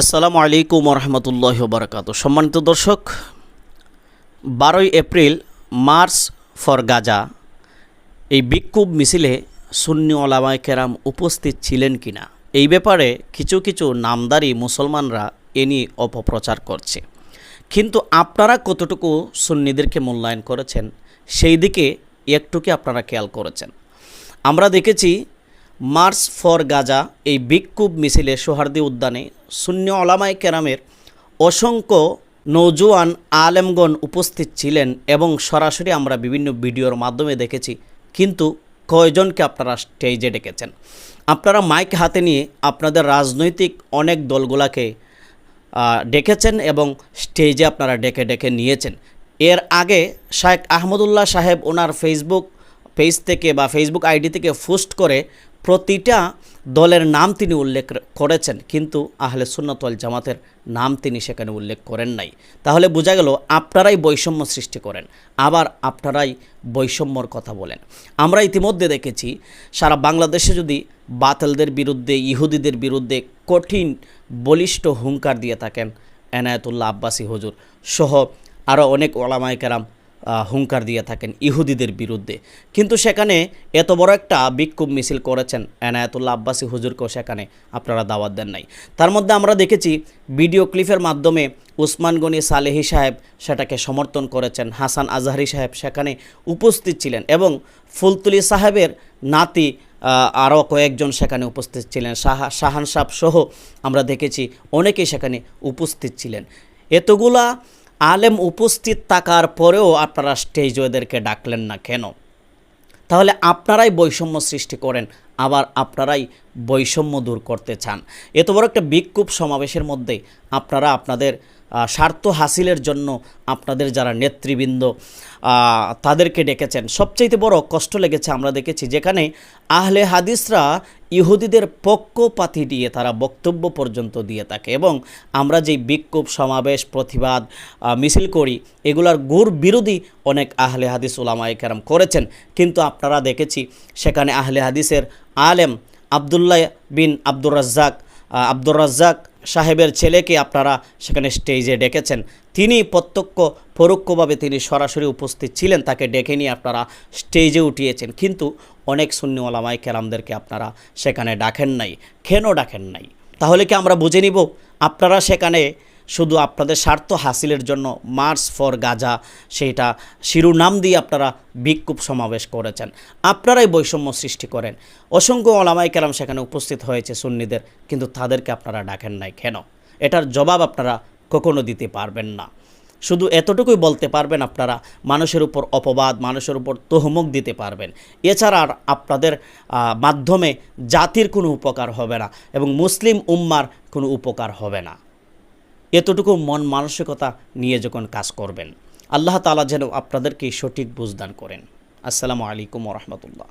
আসসালামু আলাইকুম রহমতুল্লাহ বারকাত সম্মানিত দর্শক, বারোই এপ্রিল, মার্চ ফর গাজা। এই বিক্ষোভ মিছিলে সুন্নি ওলামায় কেরাম উপস্থিত ছিলেন কিনা? এই ব্যাপারে কিছু কিছু নামদারি মুসলমানরা এ নিয়ে অপপ্রচার করছে। কিন্তু আপনারা কতটুকু সুন্নিদেরকে মূল্যায়ন করেছেন, সেই দিকে একটুকে আপনারা খেয়াল করেছেন? আমরা দেখেছি মার্চ ফর গাজা এই বিক্ষোভ মিছিলে সোহার্দি উদ্যানে শূন্য ওলামায় কেরামের অসংখ্য নৌজওয়ান আলেমগণ উপস্থিত ছিলেন এবং সরাসরি আমরা বিভিন্ন ভিডিওর মাধ্যমে দেখেছি। কিন্তু কয়জনকে আপনারা স্টেজে ডেকেছেন? আপনারা মাইক হাতে নিয়ে আপনাদের রাজনৈতিক অনেক দলগুলাকে ডেকেছেন এবং স্টেজে আপনারা ডেকে ডেকে নিয়েছেন। এর আগে শায়েখ আহমদুল্লাহ সাহেব ওনার ফেসবুক পেজ থেকে বা ফেসবুক আইডি থেকে পোস্ট করে প্রতিটা দলের নাম তিনি উল্লেখ করেছেন। কিন্তু আহলে সুন্নতল জামাতের নাম তিনি সেখানে উল্লেখ করেন নাই। তাহলে বোঝা গেল আপনারাই বৈষম্য সৃষ্টি করেন। আবার আপনারাই বৈষম্যর কথা বলেন। আমরা ইতিমধ্যে দেখেছি সারা বাংলাদেশে যদি বাতিলদের বিরুদ্ধে ইহুদিদের বিরুদ্ধে কঠিন বলিষ্ঠ হুঙ্কার দিয়ে থাকেন এনায়েতুল্লাহ আব্বাসী হুজুর সহ আরও অনেক ওলামায় কেরাম আহ, হুঙ্কার দিয়ে থাকেন ইহুদিদের বিরুদ্ধে। কিন্তু সেখানে এত বড় একটা বিক্ষোভ মিছিল করেছেন এনায়াতুল্লাহ আব্বাসী হুজুরকেও সেখানে আপনারা দাওয়াত দেন নাই। তার মধ্যে আমরা দেখেছি, ভিডিও ক্লিপের মাধ্যমে উসমান গনি সালেহি সাহেব সেটাকে সমর্থন করেছেন, হাসান আজহারি সাহেব সেখানে উপস্থিত ছিলেন এবং ফুলতুলি সাহেবের নাতি আরও কয়েকজন সেখানে উপস্থিত ছিলেন, শাহা শাহান সাহ সহ আমরা দেখেছি অনেকেই সেখানে উপস্থিত ছিলেন। এতগুলা আলেম উপস্থিত থাকার পরেও আপনারা স্টেজ ওদেরকে ডাকলেন না কেন? তাহলে আপনারাই বৈষম্য সৃষ্টি করেন, আবার আপনারাই বৈষম্য দূর করতে চান। এত বড় একটা বিক্ষোভ সমাবেশের মধ্যে আপনারা আপনাদের স্বার্থ হাসিলের জন্য আপনাদের যারা নেতৃবৃন্দ তাদেরকে ডেকেছেন। সবচাইতে বড় কষ্ট লেগেছে আমরা দেখেছি যেখানে আহলে হাদিসরা ইহুদিদের পক্ষপাতি দিয়ে তারা বক্তব্য পর্যন্ত দিয়ে থাকে এবং আমরা যেই বিক্ষোভ, সমাবেশ, প্রতিবাদ মিছিল করি, এগুলার গুর বিরোধী অনেক আহলে হাদিস ওলামায়ে কেরাম করেছেন। কিন্তু আপনারা দেখেছি সেখানে আহলে হাদিসের আলেম আবদুল্লাহ বিন আব্দুর রাজ্জাক আব্দুর রাজ্জাক সাহেবের ছেলেকে আপনারা সেখানে স্টেজে ডেকেছেন। তিনি প্রত্যক্ষ, পরোক্ষভাবে তিনি সরাসরি উপস্থিত ছিলেন, তাকে ডেকে নিয়ে আপনারা স্টেজে উঠিয়েছেন। কিন্তু অনেক সুন্নি ওলামাই কেরামদেরকে আপনারা সেখানে ডাকেন নাই। কেন ডাকেন নাই? তাহলে কি আমরা বুঝে নিব? আপনারা সেখানে শুধু আপনাদের স্বার্থ হাসিলের জন্য মার্চ ফর গাজা সেইটা শিরোনাম দিয়ে আপনারা বিক্ষোভ সমাবেশ করেছেন। আপনারাই বৈষম্য সৃষ্টি করেন। অসংখ্য ওলামাই কেরাম সেখানে উপস্থিত হয়েছে সুন্নিদের, কিন্তু তাদেরকে আপনারা ডাকেন নাই কেন? এটার জবাব আপনারা কখনো দিতে পারবেন না। শুধু এতটুকুই বলতে পারবেন আপনারা, মানুষের উপর অপবাদ, মানুষের উপর তহমক দিতে পারবেন। এছাড়া আর আপনাদের মাধ্যমে জাতির কোনো উপকার হবে না এবং মুসলিম উম্মার কোনো উপকার হবে না। এতটুকু মন মানসিকতা নিয়ে যখন কাজ করবেন, আল্লাহ তালা যেন আপনাদেরকে সঠিক বুঝদান করেন। আসসালামু আলাইকুম রহমতুল্লাহ।